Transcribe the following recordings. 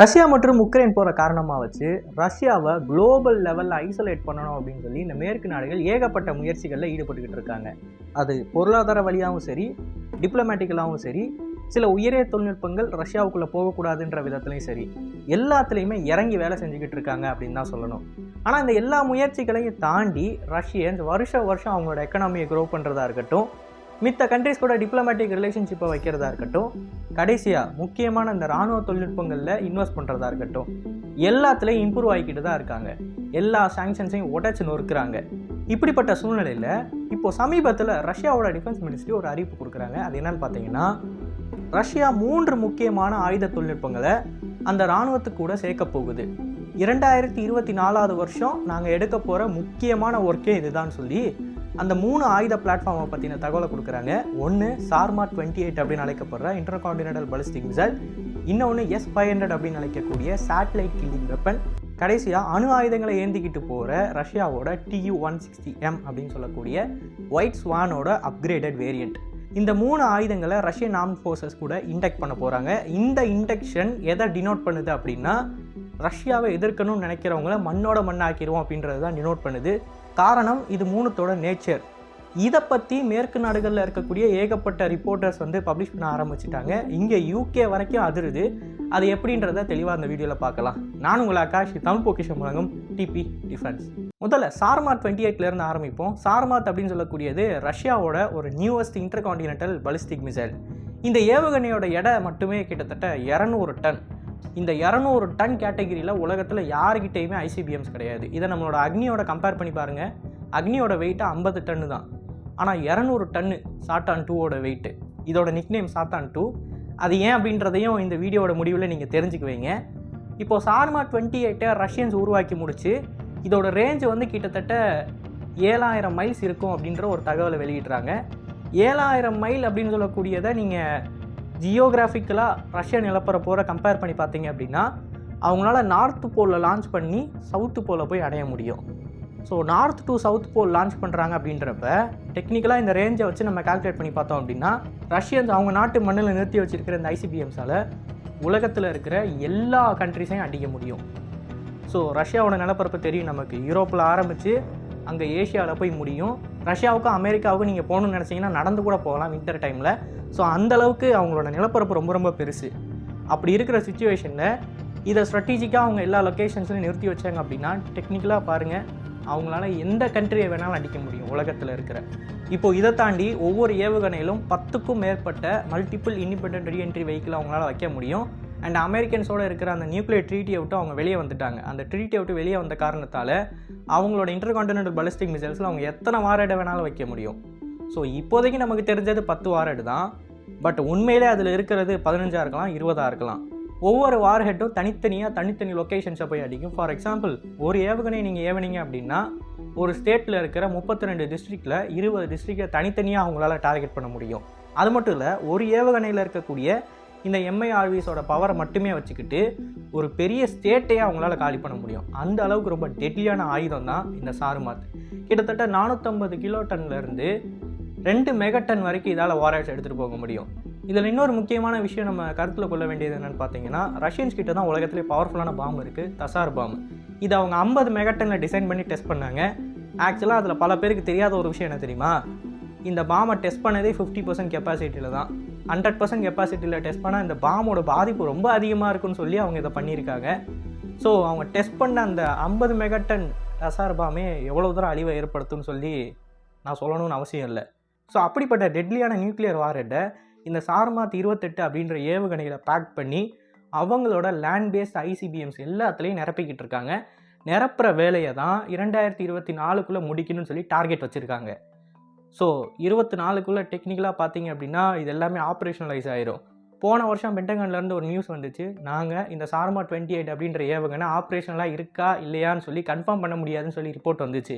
Russia மற்றும் Ukraine போகிற காரணமாக வச்சு ரஷ்யாவை குளோபல் லெவலில் ஐசோலேட் பண்ணணும் அப்படின்னு சொல்லி இந்த மேற்கு நாடுகள் ஏகப்பட்ட முயற்சிகளில் ஈடுபட்டுக்கிட்டு இருக்காங்க. அது பொருளாதார வழியாகவும் சரி டிப்ளமேட்டிக்கலாகவும் சரி சில உயரிய தொழில்நுட்பங்கள் ரஷ்யாவுக்குள்ளே போகக்கூடாதுன்ற விதத்துலையும் சரி எல்லாத்துலேயுமே இறங்கி வேலை செஞ்சுக்கிட்டு இருக்காங்க அப்படின்னு தான் சொல்லணும். ஆனால் இந்த எல்லா முயற்சிகளையும் தாண்டி ரஷ்யன்ஸ் வருஷ வருஷம் அவங்களோட எக்கனாமியை க்ரோ பண்ணுறதா இருக்கட்டும் மித்த கண்ட்ரிஸ் கூட டிப்ளமேட்டிக் ரிலேஷன்ஷிப்பை வைக்கிறதா இருக்கட்டும் கடைசியாக முக்கியமான இந்த ராணுவ தொழில்நுட்பங்களில் இன்வெஸ்ட் பண்ணுறதா இருக்கட்டும் எல்லாத்துலேயும் இம்ப்ரூவ் ஆகிக்கிட்டு தான் இருக்காங்க. எல்லா சாங்ஷன்ஸையும் உடச்சி நொறுக்கிறாங்க. இப்படிப்பட்ட சூழ்நிலையில் இப்போ சமீபத்தில் ரஷ்யாவோட டிஃபென்ஸ் மினிஸ்ட்ரி ஒரு அறிவிப்பு கொடுக்குறாங்க. அது என்னன்னு பார்த்தீங்கன்னா ரஷ்யா மூன்று முக்கியமான ஆயுத தொழில்நுட்பங்களை அந்த இராணுவத்துக்கு கூட சேர்க்க போகுது. இரண்டாயிரத்தி இருபத்தி நாலாவது வருஷம் நாங்கள் எடுக்க போகிற முக்கியமான ஒர்க்கே இதுதான் சொல்லி அந்த மூணு ஆயுத பிளாட்ஃபார்மை பற்றின தகவலை கொடுக்குறாங்க. ஒன்று சார்மா டுவெண்ட்டி எயிட் அப்படின்னு அழைக்கப்படுற இன்டர்கான்டினென்டல் பலிஸ்டிக் மிசைல் இன்னொன்று எஸ் ஃபைவ் ஹண்ட்ரட் அப்படின்னு அழைக்கக்கூடிய சேட்டலைட் கில்லிங் வெப்பன் கடைசியாக அணு ஆயுதங்களை ஏந்திக்கிட்டு போகிற ரஷ்யாவோட டியூ ஒன் சிக்ஸ்டி எம் அப்படின்னு சொல்லக்கூடிய ஒயிட் ஸ்வானோட அப்கிரேடட் வேரியண்ட் இந்த மூணு ஆயுதங்களை ரஷ்யன் ஆர்ம் ஃபோர்ஸஸ் கூட இன்டெக்ட் பண்ண போகிறாங்க இந்த இன்டெக்ஷன் எதை டினோட் பண்ணுது அப்படின்னா ரஷ்யாவை எதிர்க்கணும்னு நினைக்கிறவங்கள மண்ணோட மண்ணாக்கிடுவோம் அப்படின்றது தான் டினோட் பண்ணுது. காரணம் இது மூணுத்தோட நேச்சர் இதை பற்றி மேற்கு நாடுகளில் இருக்கக்கூடிய ஏகப்பட்ட ரிப்போர்ட்டர்ஸ் வந்து பப்ளிஷ் பண்ண ஆரம்பிச்சிட்டாங்க. இங்கே யூகே வரைக்கும் அதிருது. அது எப்படின்றத தெளிவாக அந்த வீடியோவில் பார்க்கலாம். நான் உங்கள் ஆகாஷ் தமிழ் பொக்கிஷம் வழங்கும் டிபி டிஃபென்ஸ் முதல்ல சார்மா டுவெண்ட்டி எயிட்லேருந்து ஆரம்பிப்போம். சார்மாத் அப்படின்னு சொல்லக்கூடியது ரஷ்யாவோட ஒரு நியூவஸ்ட் இன்டர்கான்டினென்டல் பலிஸ்டிக் மிசைல் இந்த ஏவுகணையோட எடை மட்டுமே கிட்டத்தட்ட இரநூறு டன். இந்த இரநூறு டன் கேட்டகிரியில் உலகத்தில் யாருக்கிட்டேயுமே ஐசிபிஎம்ஸ் கிடையாது. இதை நம்மளோட அக்னியோட கம்பேர் பண்ணி பாருங்கள் அக்னியோட வெயிட்டு ஐம்பது டன்னு தான். ஆனால் இரநூறு டன்னு சாத்தான் டூவோட வெயிட்டு இதோட நிக்நேம் சாத்தான் டூ அது ஏன் அப்படின்றதையும் இந்த வீடியோவோட முடிவில் நீங்கள் தெரிஞ்சுக்குவீங்க இப்போது சார்மா டுவெண்ட்டி எயிட்டை ரஷ்யன்ஸ் உருவாக்கி முடிச்சு இதோட ரேஞ்சு வந்து கிட்டத்தட்ட ஏழாயிரம் மைல்ஸ் இருக்கும் அப்படின்ற ஒரு தகவலை வெளியிடுறாங்க. ஏழாயிரம் மைல் அப்படின்னு சொல்லக்கூடியதை நீங்கள் ஜியோகிராஃபிக்கலாக ரஷ்யா நிலப்பரப்போட கம்பேர் பண்ணி பார்த்தீங்க அப்படின்னா அவங்களால நார்த் போலில் லான்ச் பண்ணி சவுத்து போலில் போய் அடைய முடியும். So north to south pole launch பண்ணுறாங்க அப்படின்றப்ப டெக்னிக்கலாக இந்த ரேஞ்சை வச்சு நம்ம கால்குலேட் பண்ணி பார்த்தோம் அப்படின்னா ரஷ்யன்ஸ் அவங்க நாட்டு மண்ணில் நிறுத்தி வச்சிருக்கிற இந்த ஐசிபிஎம்ஸால் உலகத்தில் இருக்கிற எல்லா கண்ட்ரிஸையும் அடிக்க முடியும். ஸோ ரஷ்யாவோட நிலப்பரப்பு தெரியும் நமக்கு. யூரோப்பில் ஆரம்பித்து அங்கே ஏஷியாவில் போய் முடியும். ரஷ்யாவுக்கும் அமெரிக்காவுக்கும் நீங்கள் போகணும்னு நினச்சிங்கன்னா நடந்து கூட போகலாம் வின்டர் டைமில் ஸோ அந்தளவுக்கு அவங்களோட நிலப்பரப்பு ரொம்ப ரொம்ப பெருசு. அப்படி இருக்கிற சுச்சுவேஷனில் இதை ஸ்ட்ராட்டஜிக்காக அவங்க எல்லா லொக்கேஷன்ஸ்லையும் நிறுத்தி வச்சாங்க அப்படின்னா டெக்னிக்கலாக பாருங்கள் அவங்களால எந்த கண்ட்ரியை வேணாலும் அடிக்க முடியும் உலகத்தில் இருக்கிற. இப்போ இதை தாண்டி ஒவ்வொரு ஏவுகணையிலும் பத்துக்கும் மேற்பட்ட மல்டிபிள் இண்டிபெண்ட் ரீஎன்ட்ரி வெஹிக்கிள் அவங்களால வைக்க முடியும். அண்ட் அமெரிக்கன்ஸோட இருக்கிற அந்த நியூக்ளியர் ட்ரீட்டியை விட்டு அவங்க வெளியே வந்துட்டாங்க. அந்த ட்ரீட்டியை விட்டு வெளியே வந்த காரணத்தால் அவங்களோட இன்டர்கான்டினென்டல் பலிஸ்டிக் மிசைல்ஸில் அவங்க எத்தனை வாரடை வேணாலும் வைக்க முடியும். ஸோ இப்போதைக்கு நமக்கு தெரிஞ்சது பத்து வாரடு தான். பட் உண்மையிலே அதில் இருக்கிறது பதினஞ்சாக இருக்கலாம் இருபதாக இருக்கலாம். ஒவ்வொரு வார்ஹெட்டும் தனித்தனியாக தனித்தனி லொக்கேஷன்ஸை போய் அடிக்கும். ஃபார் எக்ஸாம்பிள் ஒரு ஏவுகணை நீங்கள் ஏவுனீங்க அப்படின்னா ஒரு ஸ்டேட்டில் இருக்கிற முப்பத்தி ரெண்டு டிஸ்ட்ரிக்டில் இருபது டிஸ்ட்ரிக்டை தனித்தனியாக அவங்களால டார்கெட் பண்ண முடியும். அது மட்டும் இல்லை ஒரு ஏவுகணையில் இருக்கக்கூடிய இந்த எம்ஐ ஆர்விஸோட பவரை மட்டுமே வச்சுக்கிட்டு ஒரு பெரிய ஸ்டேட்டையே அவங்களால காலி பண்ண முடியும். அந்த அளவுக்கு ரொம்ப டெட்லியான ஆயுதம் தான் இந்த சாருமாத் கிட்டத்தட்ட நானூற்றம்பது கிலோ டன்லேருந்து ரெண்டு மெகட்டன் வரைக்கும் இதால் வாரேட்ஸ் எடுத்துகிட்டு போக முடியும். இதில் இன்னொரு முக்கியமான விஷயம் நம்ம கருத்தில் கொள்ள வேண்டியது என்னென்னு பார்த்தீங்கன்னா ரஷ்யன்ஸ் கிட்ட தான் உலகத்திலே பவர்ஃபுல்லான பாம்பு இருக்குது தசார் பாம்பு இது அவங்க ஐம்பது மெகட்டனில் டிசைன் பண்ணி டெஸ்ட் பண்ணாங்க. ஆக்சுவலாக அதில் பல பேருக்கு தெரியாத ஒரு விஷயம் என்ன தெரியுமா? இந்த பாம்பை டெஸ்ட் பண்ணதே ஃபிஃப்டி பர்சன்ட் கெப்பாசிட்டியில் தான். ஹண்ட்ரட் பர்சன்ட் கெப்பாசிட்டியில் டெஸ்ட் பண்ணால் இந்த பாமோட பாதிப்பு ரொம்ப அதிகமாக இருக்குன்னு சொல்லி அவங்க இதை பண்ணியிருக்காங்க. ஸோ அவங்க டெஸ்ட் பண்ண அந்த ஐம்பது மெகட்டன் தசார் பாமே எவ்வளோ தூரம் அழிவை ஏற்படுத்தும்னு சொல்லி நான் சொல்லணும்னு அவசியம் இல்லை. ஸோ அப்படிப்பட்ட டெட்லியான நியூக்ளியர் வாரட்டை இந்த சார்மாத் இருபத்தெட்டு அப்படின்ற ஏவுகணைகளை பேக் பண்ணி அவங்களோட லேண்ட் பேஸ்ட் ஐசிபிஎம்ஸ் எல்லாத்துலேயும் நிரப்பிக்கிட்டு இருக்காங்க. நிரப்புற வேலையை தான் இரண்டாயிரத்தி இருபத்தி நாலுக்குள்ளே முடிக்கணும்னு சொல்லி டார்கெட் வச்சுருக்காங்க. ஸோ இருபத்தி நாலுக்குள்ளே டெக்னிக்கலாக பார்த்தீங்க அப்படின்னா இது எல்லாமே ஆப்ரேஷனலைஸ் ஆயிரும். போன வருஷம் பென்டகன்லேருந்து ஒரு நியூஸ் வந்துச்சு. நாங்கள் இந்த சார்மா டுவெண்ட்டி எயிட் அப்படின்ற ஏவுகணை ஆப்ரேஷனலாக இருக்கா இல்லையான்னு சொல்லி கன்ஃபார்ம் பண்ண முடியாதுன்னு சொல்லி ரிப்போர்ட் வந்துச்சு.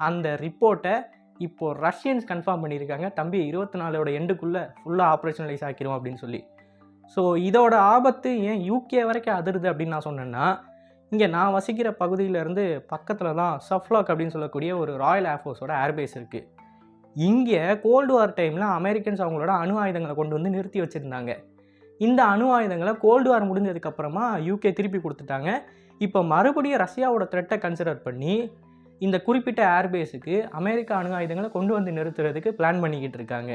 அந்த ரிப்போர்ட்டை இப்போது ரஷ்யன்ஸ் கன்ஃபார்ம் பண்ணியிருக்காங்க. தம்பி இருபத்தி நாலோட எண்டுக்குள்ளே ஃபுல்லாக ஆப்ரேஷனலைஸ் ஆக்கிரும் அப்படின்னு சொல்லி. ஸோ இதோட ஆபத்து ஏன் யூகே வரைக்கும் அதிருது அப்படின்னு நான் சொன்னேன்னா இங்கே நான் வசிக்கிற பகுதியிலேருந்து பக்கத்தில் தான் சஃப்லாக் அப்படின்னு சொல்லக்கூடிய ஒரு ராயல் ஏர்ஃபோர்ஸோட ஏர்பேஸ் இருக்குது இங்கே கோல்டு வார் டைமில் அமெரிக்கன்ஸ் அவங்களோட அணு ஆயுதங்களை கொண்டு வந்து நிறுத்தி வச்சுருந்தாங்க. இந்த அணு ஆயுதங்களை கோல்டு வார் முடிஞ்சதுக்கப்புறமா யூகே திருப்பி கொடுத்துட்டாங்க. இப்போ மறுபடியும் ரஷ்யாவோட த்ரெட்டை கன்சிடர் பண்ணி இந்த குறிப்பிட்ட ஏர்பேஸுக்கு அமெரிக்கா அணு ஆயுதங்களை கொண்டு வந்து நிறுத்துறதுக்கு பிளான் பண்ணிக்கிட்டு இருக்காங்க.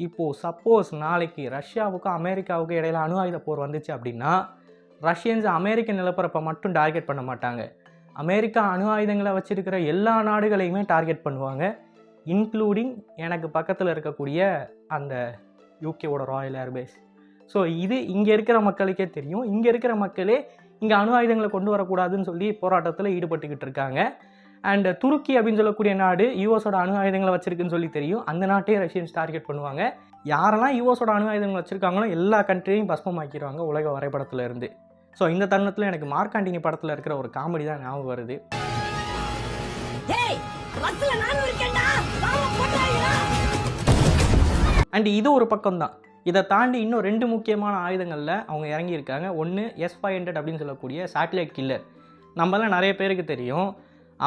இப்போது சப்போஸ் நாளைக்கு ரஷ்யாவுக்கும் அமெரிக்காவுக்கும் இடையில அணு ஆயுத போர் வந்துச்சு அப்படின்னா ரஷ்யன்ஸ் அமெரிக்க நிலப்பரப்பை மட்டும் டார்கெட் பண்ண மாட்டாங்க. அமெரிக்கா அணு ஆயுதங்களை வச்சுருக்கிற எல்லா நாடுகளையுமே டார்கெட் பண்ணுவாங்க. இன்க்ளூடிங் எனக்கு பக்கத்தில் இருக்கக்கூடிய அந்த யூகேவோட ராயல் ஏர்பேஸ் ஸோ இது இங்கே இருக்கிற மக்களுக்கே தெரியும். இங்கே இருக்கிற மக்களே இங்கே அணு ஆயுதங்களை கொண்டு வரக்கூடாதுன்னு சொல்லி போராட்டத்தில் ஈடுபட்டுக்கிட்டு இருக்காங்க. அண்ட் துருக்கி அப்படின்னு சொல்லக்கூடிய நாடு யூஎஸோட அணு ஆயுதங்களை வச்சிருக்குன்னு சொல்லி தெரியும். அந்த நாட்டையும் ரஷ்யன்ஸ் டார்கெட் பண்ணுவாங்க. யாரெல்லாம் யூஎஸோட அணு ஆயுதங்கள் வச்சுருக்காங்களோ எல்லா கண்ட்ரியும் பஸ்மமாக்கிடுவாங்க உலக வரைபடத்தில் இருந்து. ஸோ இந்த தருணத்தில் எனக்கு மார்க்காண்டினி படத்தில் இருக்கிற ஒரு காமெடி தான் ஞாபகம் வருது. அண்ட் இது ஒரு பக்கம் தான் இதை தாண்டி இன்னும் ரெண்டு முக்கியமான ஆயுதங்களில் அவங்க இறங்கியிருக்காங்க. ஒன்று எஸ் ஃபைவ் ஹண்ட்ரட் அப்படின்னு சொல்லக்கூடிய சேட்டலைட் கில்லர் நம்மளாம் நிறைய பேருக்கு தெரியும்.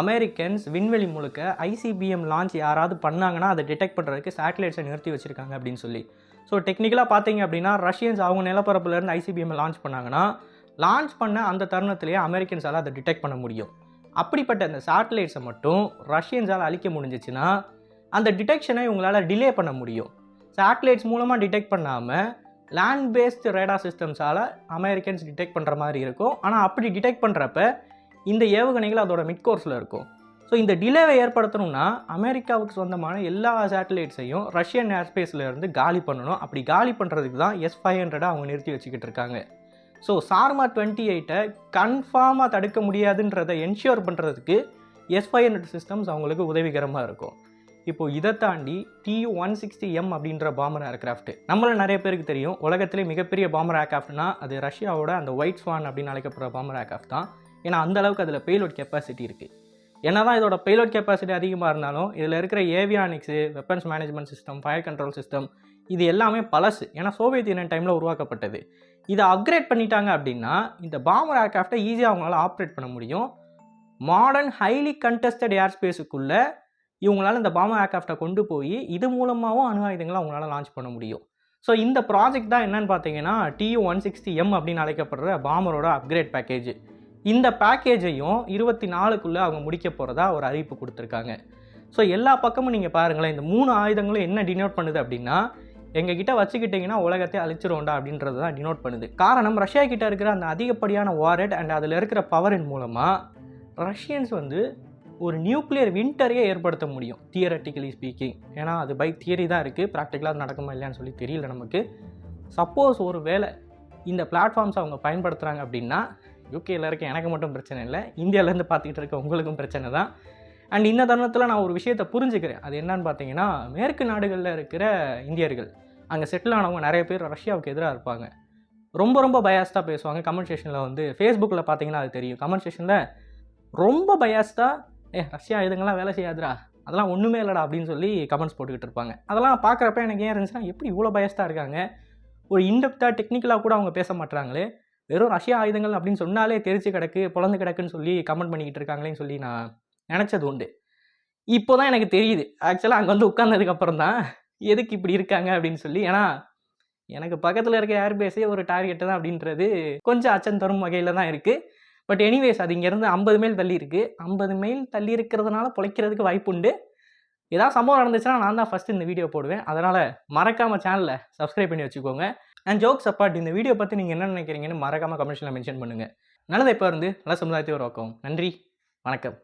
அமெரிக்கன்ஸ் விண்வெளி முழுக்க ஐசிபிஎம் லான்ச் யாராவது பண்ணாங்கன்னா அதை டிடெக்ட் பண்ணுறதுக்கு சேட்டலைட்ஸை நிறுத்தி வச்சுருக்காங்க அப்படின்னு சொல்லி. ஸோ டெக்னிக்கலாக பார்த்தீங்க அப்படின்னா ரஷ்யன்ஸ் அவங்க நிலப்பரப்புலேருந்து ஐசிபிஎம் லான்ச் பண்ணாங்கன்னா லான்ச் பண்ண அந்த தருணத்திலேயே அமெரிக்கன்ஸால் அதை டிடெக்ட் பண்ண முடியும். அப்படிப்பட்ட அந்த சேட்டலைட்ஸை மட்டும் ரஷ்யன்ஸால் அழிக்க முடிஞ்சிச்சுன்னா அந்த டிடெக்ஷனை இவங்களால் டிலே பண்ண முடியும். சேட்டலைட்ஸ் மூலமாக டிடெக்ட் பண்ணாமல் லேண்ட் பேஸ்டு ரேடா சிஸ்டம்ஸால் அமெரிக்கன்ஸ் டிடெக்ட் பண்ணுற மாதிரி இருக்கும். ஆனால் அப்படி டிடெக்ட் பண்ணுறப்ப இந்த ஏவுகணைகள் அதோட மிட் கோர்ஸில் இருக்கும். ஸோ இந்த டிலேவை ஏற்படுத்தணும்னா அமெரிக்காவுக்கு சொந்தமான எல்லா சேட்டலைட்ஸையும் ரஷ்யன் ஏர்ஸ்பேஸில் இருந்து காலி பண்ணணும். அப்படி காலி பண்ணுறதுக்கு தான் எஸ் ஃபைவ் ஹண்ட்ரடை அவங்க நிறுத்தி வச்சுக்கிட்டு இருக்காங்க. ஸோ சார்மா டுவெண்ட்டி எயிட்டை கன்ஃபார்மாக தடுக்க முடியாதுன்றதை என்ஷியோர் பண்ணுறதுக்கு எஸ் ஃபைவ் ஹண்ட்ரட் சிஸ்டம்ஸ் அவங்களுக்கு உதவிகரமாக இருக்கும். இப்போது இதை தாண்டி டியூ ஒன் சிக்ஸ்டி எம் அப்படின்ற பாம்பர் ஏர்கிராஃப்ட் நம்மள நிறைய பேருக்கு தெரியும். உலகத்திலே மிகப்பெரிய பாம்பர் ஏர்கிராஃப்ட்னா அது ரஷ்யாவோட அந்த ஒயிட் ஸ்வான் அப்படின்னு அழைக்கப்படுற பாம்பர் ஏர்கிராஃப்ட் தான். ஏன்னா அந்த அளவுக்கு அதில் பெயிலோட் கெப்பாசிட்டி இருக்குது என்னதான் இதோட பெயிலோட் கெப்பாசிட்டி அதிகமாக இருந்தாலும் இதில் இருக்கிற avionics weapons management system fire control system இது எல்லாமே பழசு. ஏன்னா சோவியத் யூனியன் டைமில் உருவாக்கப்பட்டது. இதை அப்கிரேட் பண்ணிட்டாங்க அப்படின்னா இந்த பாம்பர் ஏர்கிராஃப்டை ஈஸியாக அவங்களால ஆப்ரேட் பண்ண முடியும். மாடர்ன் ஹைலி கண்டெஸ்டட் ஏர் ஸ்பேஸுக்குள்ளே இவங்களால இந்த பாம்பர் ஏர்க்ராஃப்டை கொண்டு போய் இது மூலமாகவும் அணு ஆயுதங்களை அவங்களால லான்ச் பண்ண முடியும். ஸோ இந்த ப்ராஜெக்ட் தான் என்னன்னு பார்த்தீங்கன்னா டியூ ஒன் சிக்ஸ்டி எம் அப்படின்னு அழைக்கப்படுற பாமரோட அப்கிரேட் பேக்கேஜ் இந்த பேக்கேஜையும் இருபத்தி நாலுக்குள்ளே அவங்க முடிக்க போகிறதா ஒரு அறிவிப்பு கொடுத்துருக்காங்க. ஸோ எல்லா பக்கமும் நீங்கள் பாருங்களேன் இந்த மூணு ஆயுதங்களும் என்ன டினோட் பண்ணுது அப்படின்னா எங்ககிட்ட வச்சுக்கிட்டிங்கன்னா உலகத்தை அழிச்சிருவோண்டா அப்படின்றது தான் டினோட் பண்ணுது. காரணம் ரஷ்யா கிட்ட இருக்கிற அந்த அதிகப்படியான வாரட் அண்ட் அதில் இருக்கிற பவரின் மூலமாக ரஷ்யன்ஸ் வந்து ஒரு நியூக்ளியர் வின்டரையே ஏற்படுத்த முடியும் தியரட்டிக்கலி ஸ்பீக்கிங் ஏன்னா அது பை தியரி தான் இருக்குது ப்ராக்டிக்கலாக அது நடக்குமா இல்லையான்னு சொல்லி தெரியல நமக்கு. சப்போஸ் ஒரு வேளை இந்த பிளாட்ஃபார்ம்ஸ் அவங்க பயன்படுத்துகிறாங்க அப்படின்னா யூகேயில் இருக்க எனக்கு மட்டும் பிரச்சனை இல்லை. இந்தியாவிலேருந்து பார்த்துக்கிட்டு இருக்க உங்களுக்கும் பிரச்சனை தான். அண்ட் இந்த தருணத்தில் நான் ஒரு விஷயத்தை புரிஞ்சுக்கிறேன். அது என்னன்னு பார்த்தீங்கன்னா மேற்கு நாடுகளில் இருக்கிற இந்தியர்கள் அங்கே செட்டில் ஆனவங்க நிறைய பேர் ரஷ்யாவுக்கு எதிராக இருப்பாங்க. ரொம்ப ரொம்ப பயாஸ்டாக பேசுவாங்க. கமெண்ட் செஷனில் வந்து ஃபேஸ்புக்கில் பார்த்தீங்கன்னா அது தெரியும். கமெண்ட் செஷனில் ரொம்ப பயாஸ்டாக ஏ ரஷ்யா இதுங்கெல்லாம் வேலை செய்யாதுடா. அதெல்லாம் ஒன்றுமே இல்லைடா அப்படின்னு சொல்லி கமெண்ட்ஸ் போட்டுக்கிட்டு இருப்பாங்க. அதெல்லாம் பார்க்குறப்ப எனக்கு ஏன் இருந்துச்சுன்னா எப்படி இவ்வளோ பயஸ்டாக இருக்காங்க? ஒரு இன்டெப்த்தாக டெக்னிக்கலாக கூட அவங்க பேச மாட்றாங்களே. வெறும் ரஷ்யா ஆயுதங்கள் அப்படின்னு சொன்னாலே தெரிச்சு கிடக்கு பிறந்து கிடக்குன்னு சொல்லி கமெண்ட் பண்ணிக்கிட்டு இருக்காங்களேன்னு சொல்லி நான் நினச்சது உண்டு. இப்போ தான் எனக்கு தெரியுது. ஆக்சுவலாக அங்கே வந்து உட்கார்ந்ததுக்கப்புறம் தான் எதுக்கு இப்படி இருக்காங்க அப்படின்னு சொல்லி. ஏன்னா எனக்கு பக்கத்தில் இருக்க ஏர்பேஸே ஒரு டார்கெட்டு தான் அப்படின்றது கொஞ்சம் அச்சம் தரும் வகையில் தான் இருக்குது பட் எனிவேஸ் அது இங்கேருந்து ஐம்பது மைல் தள்ளி இருக்குது ஐம்பது மைல் தள்ளி இருக்கிறதுனால பிழைக்கிறதுக்கு வாய்ப்பு உண்டு ஏதாவது சம்பவம் நடந்துச்சுன்னா நான் தான் ஃபஸ்ட்டு இந்த வீடியோ போடுவேன். அதனால் மறக்காமல் சேனலை சப்ஸ்கிரைப் பண்ணி வச்சுக்கோங்க. அண்ட் ஜோக்ஸ் அப்பாட் இந்த வீடியோ பற்றி நீங்கள் என்ன நினைக்கிறீங்கன்னு மறக்காமல் கமெண்ட்ஸில் மென்ஷன் பண்ணுங்கள் நல்லதை இப்போ இருந்து. நல்ல சமுதாயத்தை உருவாக்கும் நன்றி. வணக்கம்.